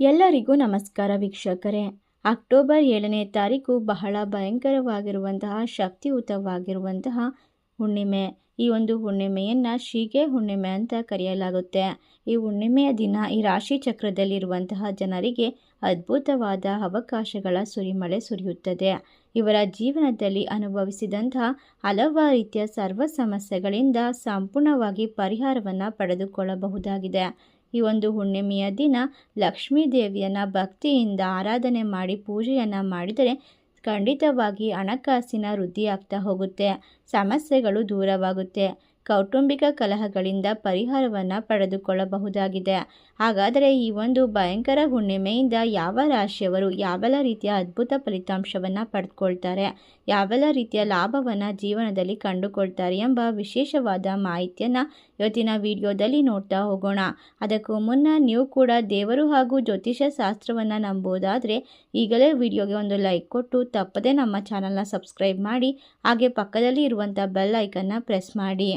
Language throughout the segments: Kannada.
ಎಲ್ಲರಿಗೂ ನಮಸ್ಕಾರ ವೀಕ್ಷಕರೇ. ಅಕ್ಟೋಬರ್ ಏಳನೇ ತಾರೀಕು ಬಹಳ ಭಯಂಕರವಾಗಿರುವಂತಹ, ಶಕ್ತಿಯುತವಾಗಿರುವಂತಹ ಹುಣ್ಣಿಮೆ. ಈ ಒಂದು ಹುಣ್ಣಿಮೆಯನ್ನು ಶೀಗೆ ಹುಣ್ಣಿಮೆ ಅಂತ ಕರೆಯಲಾಗುತ್ತೆ. ಈ ಹುಣ್ಣಿಮೆಯ ದಿನ ಈ ರಾಶಿ ಚಕ್ರದಲ್ಲಿರುವಂತಹ ಜನರಿಗೆ ಅದ್ಭುತವಾದ ಅವಕಾಶಗಳ ಸುರಿಮಳೆ ಸುರಿಯುತ್ತದೆ. ಇವರ ಜೀವನದಲ್ಲಿ ಅನುಭವಿಸಿದಂತಹ ಹಲವಾರು ರೀತಿಯ ಸರ್ವ ಸಮಸ್ಯೆಗಳಿಂದ ಸಂಪೂರ್ಣವಾಗಿ ಪರಿಹಾರವನ್ನು ಪಡೆದುಕೊಳ್ಳಬಹುದಾಗಿದೆ. ಈ ಒಂದು ಹುಣ್ಣಿಮೆಯ ದಿನ ಲಕ್ಷ್ಮೀ ದೇವಿಯನ್ನು ಭಕ್ತಿಯಿಂದ ಆರಾಧನೆ ಮಾಡಿ ಪೂಜೆಯನ್ನು ಮಾಡಿದರೆ ಖಂಡಿತವಾಗಿ ಹಣಕಾಸಿನ ವೃದ್ಧಿಯಾಗ್ತಾ ಹೋಗುತ್ತೆ, ಸಮಸ್ಯೆಗಳು ದೂರವಾಗುತ್ತೆ. ಕೌಟುಂಬಿಕ ಕಲಹಗಳಿಂದ ಪರಿಹಾರವನ್ನು ಪಡೆದುಕೊಳ್ಳಬಹುದಾಗಿದೆ. ಹಾಗಾದರೆ ಈ ಒಂದು ಭಯಂಕರ ಹುಣ್ಣಿಮೆಯಿಂದ ಯಾವ ರಾಶಿಯವರು ಯಾವೆಲ್ಲ ರೀತಿಯ ಅದ್ಭುತ ಫಲಿತಾಂಶವನ್ನು ಪಡೆದುಕೊಳ್ತಾರೆ, ಯಾವೆಲ್ಲ ರೀತಿಯ ಲಾಭವನ್ನು ಜೀವನದಲ್ಲಿ ಕಂಡುಕೊಳ್ತಾರೆ ಎಂಬ ವಿಶೇಷವಾದ ಮಾಹಿತಿಯನ್ನು ಇವತ್ತಿನ ವಿಡಿಯೋದಲ್ಲಿ ನೋಡ್ತಾ ಹೋಗೋಣ. ಅದಕ್ಕೂ ಮುನ್ನ ನೀವು ಕೂಡ ದೇವರು ಹಾಗೂ ಜ್ಯೋತಿಷ ಶಾಸ್ತ್ರವನ್ನು ನಂಬೋದಾದರೆ ಈಗಲೇ ವಿಡಿಯೋಗೆ ಒಂದು ಲೈಕ್ ಕೊಟ್ಟು ತಪ್ಪದೇ ನಮ್ಮ ಚಾನಲ್ನ ಸಬ್ಸ್ಕ್ರೈಬ್ ಮಾಡಿ, ಹಾಗೆ ಪಕ್ಕದಲ್ಲಿ ಇರುವಂಥ ಬೆಲ್ ಐಕನ್ನ ಪ್ರೆಸ್ ಮಾಡಿ.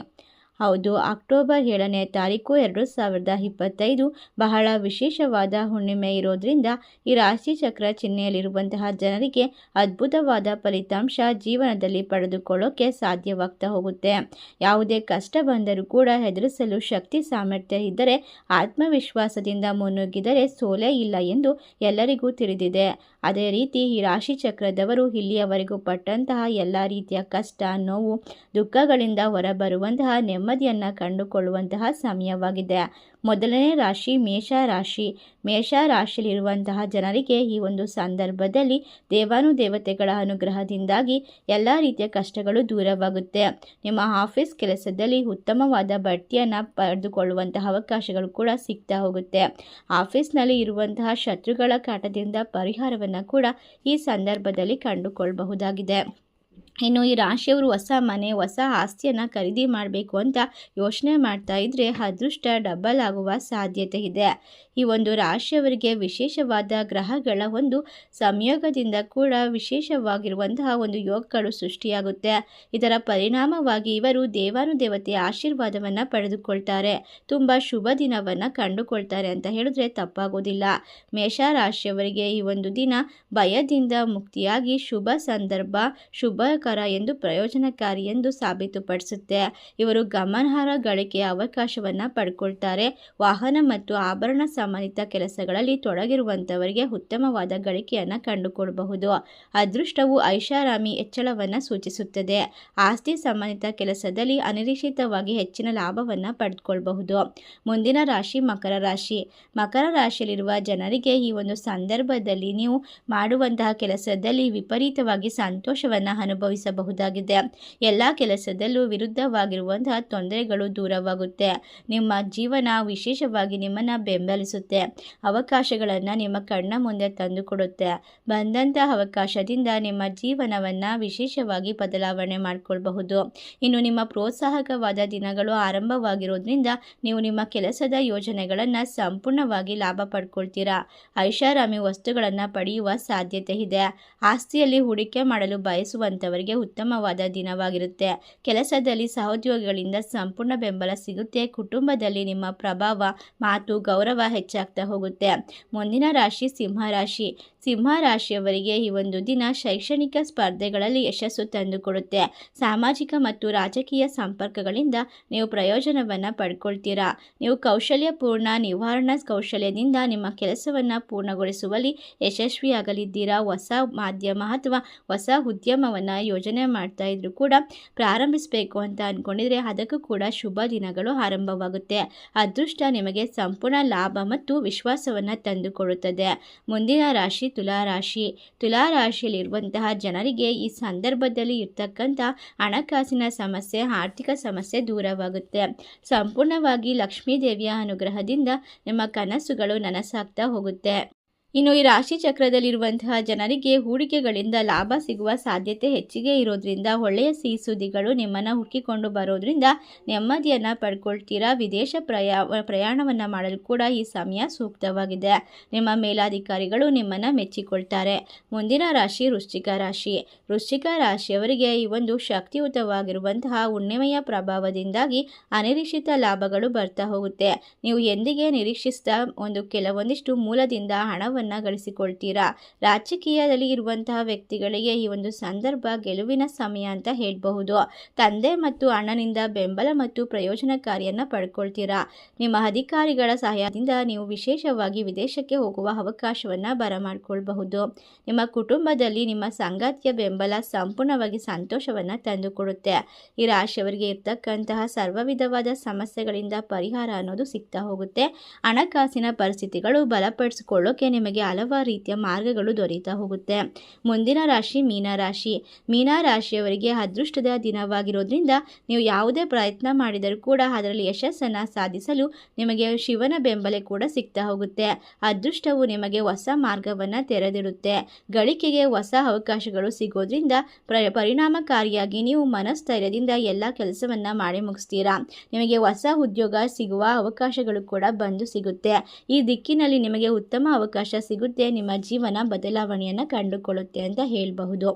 ಹೌದು, ಅಕ್ಟೋಬರ್ ಏಳನೇ ತಾರೀಕು ಎರಡು ಸಾವಿರದ ಇಪ್ಪತ್ತೈದು. ಬಹಳ ವಿಶೇಷವಾದ ಹುಣ್ಣಿಮೆ ಇರೋದ್ರಿಂದ ಈ ರಾಶಿ ಚಕ್ರ ಚಿಹ್ನೆಯಲ್ಲಿರುವಂತಹ ಜನರಿಗೆ ಅದ್ಭುತವಾದ ಫಲಿತಾಂಶ ಜೀವನದಲ್ಲಿ ಪಡೆದುಕೊಳ್ಳೋಕೆ ಸಾಧ್ಯವಾಗ್ತಾ ಹೋಗುತ್ತೆ. ಯಾವುದೇ ಕಷ್ಟ ಬಂದರೂ ಕೂಡ ಹೆದರಿಸಲು ಶಕ್ತಿ ಸಾಮರ್ಥ್ಯ ಇದ್ದರೆ, ಆತ್ಮವಿಶ್ವಾಸದಿಂದ ಮುನ್ನುಗ್ಗಿದರೆ ಸೋಲೇ ಇಲ್ಲ ಎಂದು ಎಲ್ಲರಿಗೂ ತಿಳಿದಿದೆ. ಅದೇ ರೀತಿ ಈ ರಾಶಿ ಚಕ್ರದವರು ಇಲ್ಲಿಯವರೆಗೂ ಪಟ್ಟಂತಹ ಎಲ್ಲ ರೀತಿಯ ಕಷ್ಟ, ನೋವು, ದುಃಖಗಳಿಂದ ಹೊರಬರುವಂತಹ ನೆಮ್ಮದಿಯನ್ನು ಕಂಡುಕೊಳ್ಳುವಂತಹ ಸಮಯವಾಗಿದೆ. ಮೊದಲನೇ ರಾಶಿ ಮೇಷ ರಾಶಿ ಮೇಷ ರಾಶಿಯಲ್ಲಿರುವಂತಹ ಜನರಿಗೆ ಈ ಒಂದು ಸಂದರ್ಭದಲ್ಲಿ ದೇವಾನುದೇವತೆಗಳ ಅನುಗ್ರಹದಿಂದಾಗಿ ಎಲ್ಲ ರೀತಿಯ ಕಷ್ಟಗಳು ದೂರವಾಗುತ್ತೆ. ನಿಮ್ಮ ಆಫೀಸ್ ಕೆಲಸದಲ್ಲಿ ಉತ್ತಮವಾದ ಬಡ್ತಿಯನ್ನು ಪಡೆದುಕೊಳ್ಳುವಂತಹ ಅವಕಾಶಗಳು ಕೂಡ ಸಿಗ್ತಾ ಹೋಗುತ್ತೆ. ಆಫೀಸ್ನಲ್ಲಿ ಇರುವಂತಹ ಶತ್ರುಗಳ ಕಾಟದಿಂದ ಪರಿಹಾರವನ್ನು ಕೂಡ ಈ ಸಂದರ್ಭದಲ್ಲಿ ಕಂಡುಕೊಳ್ಳಬಹುದಾಗಿದೆ ಇನ್ನು ಈ ರಾಶಿಯವರು ಹೊಸ ಮನೆ, ಹೊಸ ಆಸ್ತಿಯನ್ನು ಖರೀದಿ ಮಾಡಬೇಕು ಅಂತ ಯೋಚನೆ ಮಾಡ್ತಾ ಇದ್ದರೆ ಅದೃಷ್ಟ ಡಬಲ್ ಆಗುವ ಸಾಧ್ಯತೆ ಇದೆ. ಈ ಒಂದು ರಾಶಿಯವರಿಗೆ ವಿಶೇಷವಾದ ಗ್ರಹಗಳ ಒಂದು ಸಂಯೋಗದಿಂದ ಕೂಡ ವಿಶೇಷವಾಗಿರುವಂತಹ ಒಂದು ಯೋಗಗಳು ಸೃಷ್ಟಿಯಾಗುತ್ತೆ. ಇದರ ಪರಿಣಾಮವಾಗಿ ಇವರು ದೇವಾನುದೇವತೆಯ ಆಶೀರ್ವಾದವನ್ನು ಪಡೆದುಕೊಳ್ತಾರೆ. ತುಂಬ ಶುಭ ದಿನವನ್ನು ಕಂಡುಕೊಳ್ತಾರೆ ಅಂತ ಹೇಳಿದ್ರೆ ತಪ್ಪಾಗೋದಿಲ್ಲ. ಮೇಷ ರಾಶಿಯವರಿಗೆ ಈ ಒಂದು ದಿನ ಭಯದಿಂದ ಮುಕ್ತಿಯಾಗಿ ಶುಭ ಸಂದರ್ಭ ಶುಭಕರ ಎಂದು ಪ್ರಯೋಜನಕಾರಿ ಎಂದು ಸಾಬೀತುಪಡಿಸುತ್ತೆ. ಇವರು ಗಮನಾರ್ಹ ಗಳಿಕೆಯ ಅವಕಾಶವನ್ನು ಪಡ್ಕೊಳ್ತಾರೆ. ವಾಹನ ಮತ್ತು ಆಭರಣ ಸಂಬಂಧಿತ ಕೆಲಸಗಳಲ್ಲಿ ತೊಡಗಿರುವಂಥವರಿಗೆ ಉತ್ತಮವಾದ ಗಳಿಕೆಯನ್ನು ಕಂಡುಕೊಳ್ಳಬಹುದು ಅದೃಷ್ಟವು ಐಷಾರಾಮಿ ಹೆಚ್ಚಳವನ್ನು ಸೂಚಿಸುತ್ತದೆ. ಆಸ್ತಿ ಸಂಬಂಧಿತ ಕೆಲಸದಲ್ಲಿ ಅನಿರೀಕ್ಷಿತವಾಗಿ ಹೆಚ್ಚಿನ ಲಾಭವನ್ನು ಪಡೆದುಕೊಳ್ಳಬಹುದು ಮುಂದಿನ ರಾಶಿ ಮಕರ ರಾಶಿ. ಮಕರ ರಾಶಿಯಲ್ಲಿರುವ ಜನರಿಗೆ ಈ ಒಂದು ಸಂದರ್ಭದಲ್ಲಿ ನೀವು ಮಾಡುವಂತಹ ಕೆಲಸದಲ್ಲಿ ವಿಪರೀತವಾಗಿ ಸಂತೋಷವನ್ನು ಅನುಭವಿಸಬಹುದಾಗಿದೆ. ಎಲ್ಲ ಕೆಲಸದಲ್ಲೂ ವಿರುದ್ಧವಾಗಿರುವಂತಹ ತೊಂದರೆಗಳು ದೂರವಾಗುತ್ತೆ. ನಿಮ್ಮ ಜೀವನ ವಿಶೇಷವಾಗಿ ನಿಮ್ಮನ್ನು ಬೆಂಬಲಿಸುತ್ತೆ. ಅವಕಾಶಗಳನ್ನು ನಿಮ್ಮ ಕಣ್ಣ ಮುಂದೆ ತಂದುಕೊಡುತ್ತೆ. ಬಂದಂತ ಅವಕಾಶದಿಂದ ನಿಮ್ಮ ಜೀವನವನ್ನು ವಿಶೇಷವಾಗಿ ಬದಲಾವಣೆ ಮಾಡಿಕೊಳ್ಬಹುದು. ಇನ್ನು ನಿಮ್ಮ ಪ್ರೋತ್ಸಾಹಕವಾದ ದಿನಗಳು ಆರಂಭವಾಗಿರೋದ್ರಿಂದ ನೀವು ನಿಮ್ಮ ಕೆಲಸದ ಯೋಜನೆಗಳನ್ನು ಸಂಪೂರ್ಣವಾಗಿ ಲಾಭ ಪಡ್ಕೊಳ್ತೀರಾ. ಐಷಾರಾಮಿ ವಸ್ತುಗಳನ್ನು ಪಡೆಯುವ ಸಾಧ್ಯತೆ ಇದೆ. ಆಸ್ತಿಯಲ್ಲಿ ಹೂಡಿಕೆ ಮಾಡಲು ಬಯಸುವಂಥವರಿಗೆ ಉತ್ತಮವಾದ ದಿನವಾಗಿರುತ್ತೆ. ಕೆಲಸದಲ್ಲಿ ಸಹೋದ್ಯೋಗಿಗಳಿಂದ ಸಂಪೂರ್ಣ ಬೆಂಬಲ ಸಿಗುತ್ತೆ. ಕುಟುಂಬದಲ್ಲಿ ನಿಮ್ಮ ಪ್ರಭಾವ, ಮಾತು, ಗೌರವ ಹೆಚ್ಚಾಗ್ತಾ ಹೋಗುತ್ತೆ. ಮುಂದಿನ ರಾಶಿ, ಸಿಂಹ ರಾಶಿ. ಸಿಂಹ ರಾಶಿಯವರಿಗೆ ಈ ಒಂದು ದಿನ ಶೈಕ್ಷಣಿಕ ಸ್ಪರ್ಧೆಗಳಲ್ಲಿ ಯಶಸ್ಸು ತಂದುಕೊಡುತ್ತೆ. ಸಾಮಾಜಿಕ ಮತ್ತು ರಾಜಕೀಯ ಸಂಪರ್ಕಗಳಿಂದ ನೀವು ಪ್ರಯೋಜನವನ್ನು ಪಡ್ಕೊಳ್ತೀರಾ? ನೀವು ಕೌಶಲ್ಯಪೂರ್ಣ ನಿವಾರಣಾ ಕೌಶಲ್ಯದಿಂದ ನಿಮ್ಮ ಕೆಲಸವನ್ನು ಪೂರ್ಣಗೊಳಿಸುವಲ್ಲಿ ಯಶಸ್ವಿಯಾಗಲಿದ್ದೀರಾ? ಹೊಸ ಮಾಧ್ಯಮ ಅಥವಾ ಹೊಸ ಉದ್ಯಮವನ್ನು ಯೋಜನೆ ಮಾಡ್ತಾ ಇದ್ರು ಕೂಡ ಪ್ರಾರಂಭಿಸಬೇಕು ಅಂತ ಅಂದ್ಕೊಂಡಿದ್ರೆ ಅದಕ್ಕೂ ಕೂಡ ಶುಭ ದಿನಗಳು ಆರಂಭವಾಗುತ್ತೆ. ಅದೃಷ್ಟ ನಿಮಗೆ ಸಂಪೂರ್ಣ ಲಾಭ ಮತ್ತು ವಿಶ್ವಾಸವನ್ನು ತಂದುಕೊಡುತ್ತದೆ. ಮುಂದಿನ ರಾಶಿ ತುಲಾರಾಶಿ. ತುಲಾರಾಶಿಯಲ್ಲಿರುವಂತಹ ಜನರಿಗೆ ಈ ಸಂದರ್ಭದಲ್ಲಿ ಇರ್ತಕ್ಕಂಥ ಹಣಕಾಸಿನ ಸಮಸ್ಯೆ, ಆರ್ಥಿಕ ಸಮಸ್ಯೆ ದೂರವಾಗುತ್ತೆ. ಸಂಪೂರ್ಣವಾಗಿ ಲಕ್ಷ್ಮೀ ದೇವಿಯ ಅನುಗ್ರಹದಿಂದ ನಿಮ್ಮ ಕನಸುಗಳು ನನಸಾಗ್ತಾ ಹೋಗುತ್ತೆ. ಇನ್ನು ಈ ರಾಶಿ ಚಕ್ರದಲ್ಲಿರುವಂತಹ ಜನರಿಗೆ ಹೂಡಿಕೆಗಳಿಂದ ಲಾಭ ಸಿಗುವ ಸಾಧ್ಯತೆ ಹೆಚ್ಚಿಗೆ ಇರೋದ್ರಿಂದ ಒಳ್ಳೆಯ ಸಿಹಿ ಸುದ್ದಿಗಳು ನಿಮ್ಮನ್ನು ಹುಕ್ಕಿಕೊಂಡು ಬರೋದ್ರಿಂದ ನೆಮ್ಮದಿಯನ್ನು ಪಡ್ಕೊಳ್ತೀರಾ? ವಿದೇಶ ಪ್ರಯಾ, ಪ್ರಯಾಣವನ್ನು ಮಾಡಲು ಕೂಡ ಈ ಸಮಯ ಸೂಕ್ತವಾಗಿದೆ. ನಿಮ್ಮ ಮೇಲಾಧಿಕಾರಿಗಳು ನಿಮ್ಮನ್ನು ಮೆಚ್ಚಿಕೊಳ್ತಾರೆ. ಮುಂದಿನ ರಾಶಿ ವೃಶ್ಚಿಕ ರಾಶಿ. ವೃಶ್ಚಿಕ ರಾಶಿಯವರಿಗೆ ಈ ಒಂದು ಶಕ್ತಿಯುತವಾಗಿರುವಂತಹ ಉಣ್ಣಿಮೆಯ ಪ್ರಭಾವದಿಂದಾಗಿ ಅನಿರೀಕ್ಷಿತ ಲಾಭಗಳು ಬರ್ತಾ ಹೋಗುತ್ತೆ. ನೀವು ಎಂದಿಗೆ ನಿರೀಕ್ಷಿಸಿದ ಒಂದು ಕೆಲವೊಂದಿಷ್ಟು ಮೂಲದಿಂದ ಹಣವನ್ನು ಗಳಿಸಿಕೊಳ್ತೀರಾ? ರಾಜಕೀಯದಲ್ಲಿ ಇರುವಂತಹ ವ್ಯಕ್ತಿಗಳಿಗೆ ಈ ಒಂದು ಸಂದರ್ಭ ಗೆಲುವಿನ ಸಮಯ ಅಂತ ಹೇಳಬಹುದು. ತಂದೆ ಮತ್ತು ಅಣ್ಣನಿಂದ ಬೆಂಬಲ ಮತ್ತು ಪ್ರಯೋಜನಕಾರಿಯನ್ನ ಪಡ್ಕೊಳ್ತೀರಾ? ನಿಮ್ಮ ಅಧಿಕಾರಿಗಳ ಸಹಾಯದಿಂದ ನೀವು ವಿಶೇಷವಾಗಿ ವಿದೇಶಕ್ಕೆ ಹೋಗುವ ಅವಕಾಶವನ್ನು ಬರಮಾಡ್ಕೊಳ್ಬಹುದು. ನಿಮ್ಮ ಕುಟುಂಬದಲ್ಲಿ ನಿಮ್ಮ ಸಂಗಾತಿಯ ಬೆಂಬಲ ಸಂಪೂರ್ಣವಾಗಿ ಸಂತೋಷವನ್ನು ತಂದುಕೊಡುತ್ತೆ. ಈ ರಾಶಿಯವರಿಗೆ ಇರ್ತಕ್ಕಂತಹ ಸರ್ವ ವಿಧವಾದ ಸಮಸ್ಯೆಗಳಿಂದ ಪರಿಹಾರ ಅನ್ನೋದು ಸಿಗ್ತಾ ಹೋಗುತ್ತೆ. ಹಣಕಾಸಿನ ಪರಿಸ್ಥಿತಿಗಳು ಬಲಪಡಿಸಿಕೊಳ್ಳೋಕೆ ನಿಮಗೆ ಹಲವಾರು ರೀತಿಯ ಮಾರ್ಗಗಳು ದೊರೀತಾ ಹೋಗುತ್ತೆ. ಮುಂದಿನ ರಾಶಿ ಮೀನರಾಶಿ ಮೀನರಾಶಿಯವರಿಗೆ ಅದೃಷ್ಟದ ದಿನವಾಗಿರೋದ್ರಿಂದ ನೀವು ಯಾವುದೇ ಪ್ರಯತ್ನ ಮಾಡಿದರೂ ಕೂಡ ಅದರಲ್ಲಿ ಯಶಸ್ಸನ್ನು ಸಾಧಿಸಲು ನಿಮಗೆ ಶಿವನ ಬೆಂಬಲ ಕೂಡ ಸಿಗ್ತಾ ಹೋಗುತ್ತೆ. ಅದೃಷ್ಟವು ನಿಮಗೆ ಹೊಸ ಮಾರ್ಗವನ್ನು ತೆರೆದಿರುತ್ತೆ ಗಳಿಕೆಗೆ ಹೊಸ ಅವಕಾಶಗಳು ಸಿಗೋದ್ರಿಂದ ಪ್ರ, ಪರಿಣಾಮಕಾರಿಯಾಗಿ ನೀವು ಮನಸ್ಥೈರ್ಯದಿಂದ ಎಲ್ಲ ಕೆಲಸವನ್ನು ಮಾಡಿ ಮುಗಿಸ್ತೀರಾ. ನಿಮಗೆ ಹೊಸ ಉದ್ಯೋಗ ಸಿಗುವ ಅವಕಾಶಗಳು ಕೂಡ ಬಂದು ಸಿಗುತ್ತೆ. ಈ ದಿಕ್ಕಿನಲ್ಲಿ ನಿಮಗೆ ಉತ್ತಮ ಅವಕಾಶ ಸಿಗುತ್ತೆ ನಿಮ್ಮ ಜೀವನ ಬದಲಾವಣೆಯನ್ನು ಕಂಡುಕೊಳ್ಳುತ್ತೆ ಅಂತ ಹೇಳಬಹುದು.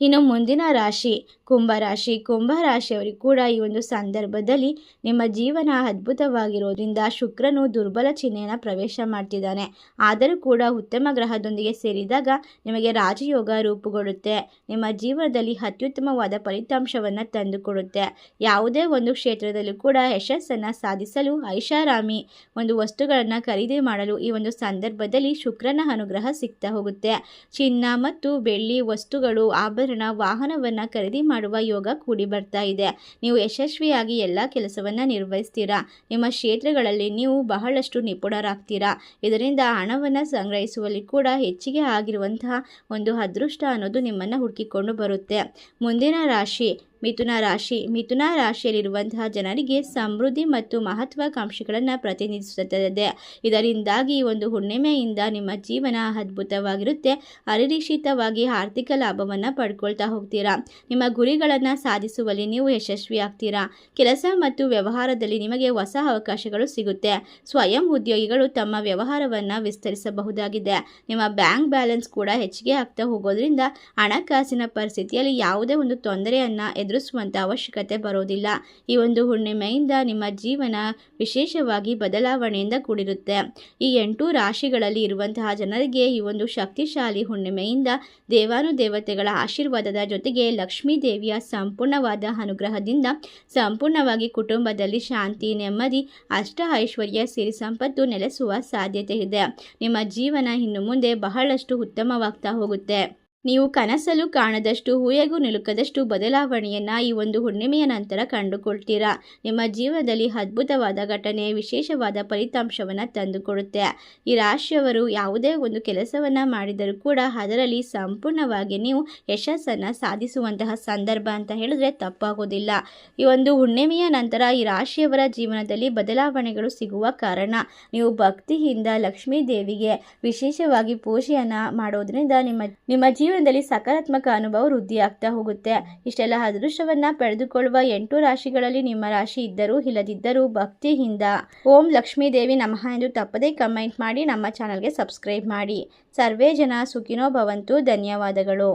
ಇನ್ನು ಮುಂದಿನ ರಾಶಿ ಕುಂಭರಾಶಿ ಕುಂಭರಾಶಿಯವರಿಗೆ ಕೂಡ ಈ ಒಂದು ಸಂದರ್ಭದಲ್ಲಿ ನಿಮ್ಮ ಜೀವನ ಅದ್ಭುತವಾಗಿರೋದ್ರಿಂದ ಶುಕ್ರನು ದುರ್ಬಲ ಚಿಹ್ನೆಯನ್ನು ಪ್ರವೇಶ ಮಾಡ್ತಿದ್ದಾನೆ. ಆದರೂ ಕೂಡ ಉತ್ತಮ ಗ್ರಹದೊಂದಿಗೆ ಸೇರಿದಾಗ ನಿಮಗೆ ರಾಜಯೋಗ ರೂಪುಗೊಳ್ಳುತ್ತೆ. ನಿಮ್ಮ ಜೀವನದಲ್ಲಿ ಅತ್ಯುತ್ತಮವಾದ ಫಲಿತಾಂಶವನ್ನು ತಂದುಕೊಡುತ್ತೆ. ಯಾವುದೇ ಒಂದು ಕ್ಷೇತ್ರದಲ್ಲೂ ಕೂಡ ಯಶಸ್ಸನ್ನು ಸಾಧಿಸಲು ಐಷಾರಾಮಿ ಒಂದು ವಸ್ತುಗಳನ್ನು ಖರೀದಿ ಮಾಡಲು ಈ ಒಂದು ಸಂದರ್ಭದಲ್ಲಿ ಶುಕ್ರನ ಅನುಗ್ರಹ ಸಿಗ್ತಾ ಹೋಗುತ್ತೆ. ಚಿನ್ನ ಮತ್ತು ಬೆಳ್ಳಿ ವಸ್ತುಗಳು, ಆಭರಣ, ವಾಹನವನ್ನು ಖರೀದಿ ಮಾಡುವ ಯೋಗ ಕೂಡಿ ಬರ್ತಾ ಇದೆ. ನೀವು ಯಶಸ್ವಿಯಾಗಿ ಎಲ್ಲ ಕೆಲಸವನ್ನು ನಿರ್ವಹಿಸ್ತೀರಾ? ನಿಮ್ಮ ಕ್ಷೇತ್ರಗಳಲ್ಲಿ ನೀವು ಬಹಳಷ್ಟು ನಿಪುಣರಾಗ್ತೀರಾ? ಇದರಿಂದ ಹಣವನ್ನು ಸಂಗ್ರಹಿಸುವಲ್ಲಿ ಕೂಡ ಹೆಚ್ಚಿಗೆ ಆಗಿರುವಂತಹ ಒಂದು ಅದೃಷ್ಟ ಅನ್ನೋದು ನಿಮ್ಮನ್ನು ಹುಡುಕಿಕೊಂಡು ಬರುತ್ತೆ. ಮುಂದಿನ ರಾಶಿ ಮಿಥುನ ರಾಶಿ. ಮಿಥುನ ರಾಶಿಯಲ್ಲಿರುವಂತಹ ಜನರಿಗೆ ಸಮೃದ್ಧಿ ಮತ್ತು ಮಹತ್ವಾಕಾಂಕ್ಷೆಗಳನ್ನು ಪ್ರತಿನಿಧಿಸುತ್ತದೆ. ಇದರಿಂದಾಗಿ ಒಂದು ಹುಣ್ಣಿಮೆಯಿಂದ ನಿಮ್ಮ ಜೀವನ ಅದ್ಭುತವಾಗಿರುತ್ತೆ. ಅನಿರೀಕ್ಷಿತವಾಗಿ ಆರ್ಥಿಕ ಲಾಭವನ್ನು ಪಡ್ಕೊಳ್ತಾ ಹೋಗ್ತೀರಾ? ನಿಮ್ಮ ಗುರಿಗಳನ್ನು ಸಾಧಿಸುವಲ್ಲಿ ನೀವು ಯಶಸ್ವಿ ಆಗ್ತೀರಾ? ಕೆಲಸ ಮತ್ತು ವ್ಯವಹಾರದಲ್ಲಿ ನಿಮಗೆ ಹೊಸ ಅವಕಾಶಗಳು ಸಿಗುತ್ತೆ. ಸ್ವಯಂ ಉದ್ಯೋಗಿಗಳು ತಮ್ಮ ವ್ಯವಹಾರವನ್ನು ವಿಸ್ತರಿಸಬಹುದಾಗಿದೆ. ನಿಮ್ಮ ಬ್ಯಾಂಕ್ ಬ್ಯಾಲೆನ್ಸ್ ಕೂಡ ಹೆಚ್ಚಿಗೆ ಆಗ್ತಾ ಹೋಗೋದ್ರಿಂದ ಹಣಕಾಸಿನ ಪರಿಸ್ಥಿತಿಯಲ್ಲಿ ಯಾವುದೇ ಒಂದು ತೊಂದರೆಯನ್ನು ಎದುರಿಸುವಂಥ ಅವಶ್ಯಕತೆ ಬರೋದಿಲ್ಲ. ಈ ಒಂದು ಹುಣ್ಣಿಮೆಯಿಂದ ನಿಮ್ಮ ಜೀವನ ವಿಶೇಷವಾಗಿ ಬದಲಾವಣೆಯಿಂದ ಕೂಡಿರುತ್ತೆ. ಈ ಎಂಟು ರಾಶಿಗಳಲ್ಲಿ ಇರುವಂತಹ ಜನರಿಗೆ ಈ ಒಂದು ಶಕ್ತಿಶಾಲಿ ಹುಣ್ಣಿಮೆಯಿಂದ ದೇವಾನುದೇವತೆಗಳ ಆಶೀರ್ವಾದದ ಜೊತೆಗೆ ಲಕ್ಷ್ಮೀ ದೇವಿಯ ಸಂಪೂರ್ಣವಾದ ಅನುಗ್ರಹದಿಂದ ಸಂಪೂರ್ಣವಾಗಿ ಕುಟುಂಬದಲ್ಲಿ ಶಾಂತಿ, ನೆಮ್ಮದಿ, ಅಷ್ಟ ಐಶ್ವರ್ಯ ಸಿರಿ ಸಂಪತ್ತು ನೆಲೆಸುವ ಸಾಧ್ಯತೆ ಇದೆ. ನಿಮ್ಮ ಜೀವನ ಇನ್ನು ಮುಂದೆ ಬಹಳಷ್ಟು ಉತ್ತಮವಾಗ್ತಾ ಹೋಗುತ್ತೆ. ನೀವು ಕನಸಲು ಕಾಣದಷ್ಟು, ಹೂಯಗೂ ನಿಲುಕದಷ್ಟು ಬದಲಾವಣೆಯನ್ನು ಈ ಒಂದು ಹುಣ್ಣಿಮೆಯ ನಂತರ ಕಂಡುಕೊಳ್ತೀರಾ? ನಿಮ್ಮ ಜೀವನದಲ್ಲಿ ಅದ್ಭುತವಾದ ಘಟನೆ, ವಿಶೇಷವಾದ ಫಲಿತಾಂಶವನ್ನು ತಂದುಕೊಡುತ್ತೆ. ಈ ರಾಶಿಯವರು ಯಾವುದೇ ಒಂದು ಕೆಲಸವನ್ನು ಮಾಡಿದರೂ ಕೂಡ ಅದರಲ್ಲಿ ಸಂಪೂರ್ಣವಾಗಿ ನೀವು ಯಶಸ್ಸನ್ನು ಸಾಧಿಸುವಂತಹ ಸಂದರ್ಭ ಅಂತ ಹೇಳಿದ್ರೆ ತಪ್ಪಾಗೋದಿಲ್ಲ. ಈ ಒಂದು ಹುಣ್ಣಿಮೆಯ ನಂತರ ಈ ರಾಶಿಯವರ ಜೀವನದಲ್ಲಿ ಬದಲಾವಣೆಗಳು ಸಿಗುವ ಕಾರಣ ನೀವು ಭಕ್ತಿಯಿಂದ ಲಕ್ಷ್ಮೀ ದೇವಿಗೆ ವಿಶೇಷವಾಗಿ ಪೂಜೆಯನ್ನು ಮಾಡೋದ್ರಿಂದ ನಿಮ್ಮ ನಿಮ್ಮ ಜೀವ ಜೀವನದಲ್ಲಿ ಸಕಾರಾತ್ಮಕ ಅನುಭವ ವೃದ್ಧಿಯಾಗ್ತಾ ಹೋಗುತ್ತೆ. ಇಷ್ಟೆಲ್ಲ ಅದೃಷ್ಟವನ್ನ ಪಡೆದುಕೊಳ್ಳುವ ಎಂಟು ರಾಶಿಗಳಲ್ಲಿ ನಿಮ್ಮ ರಾಶಿ ಇದ್ದರೂ ಇಲ್ಲದಿದ್ದರೂ ಭಕ್ತಿಯಿಂದ ಓಂ ಲಕ್ಷ್ಮೀ ದೇವಿ ನಮಃ ಎಂದು ತಪ್ಪದೇ ಕಮೆಂಟ್ ಮಾಡಿ ನಮ್ಮ ಚಾನಲ್ಗೆ ಸಬ್ಸ್ಕ್ರೈಬ್ ಮಾಡಿ. ಸರ್ವೇ ಜನ ಸುಖಿನೋ ಭವಂತು. ಧನ್ಯವಾದಗಳು.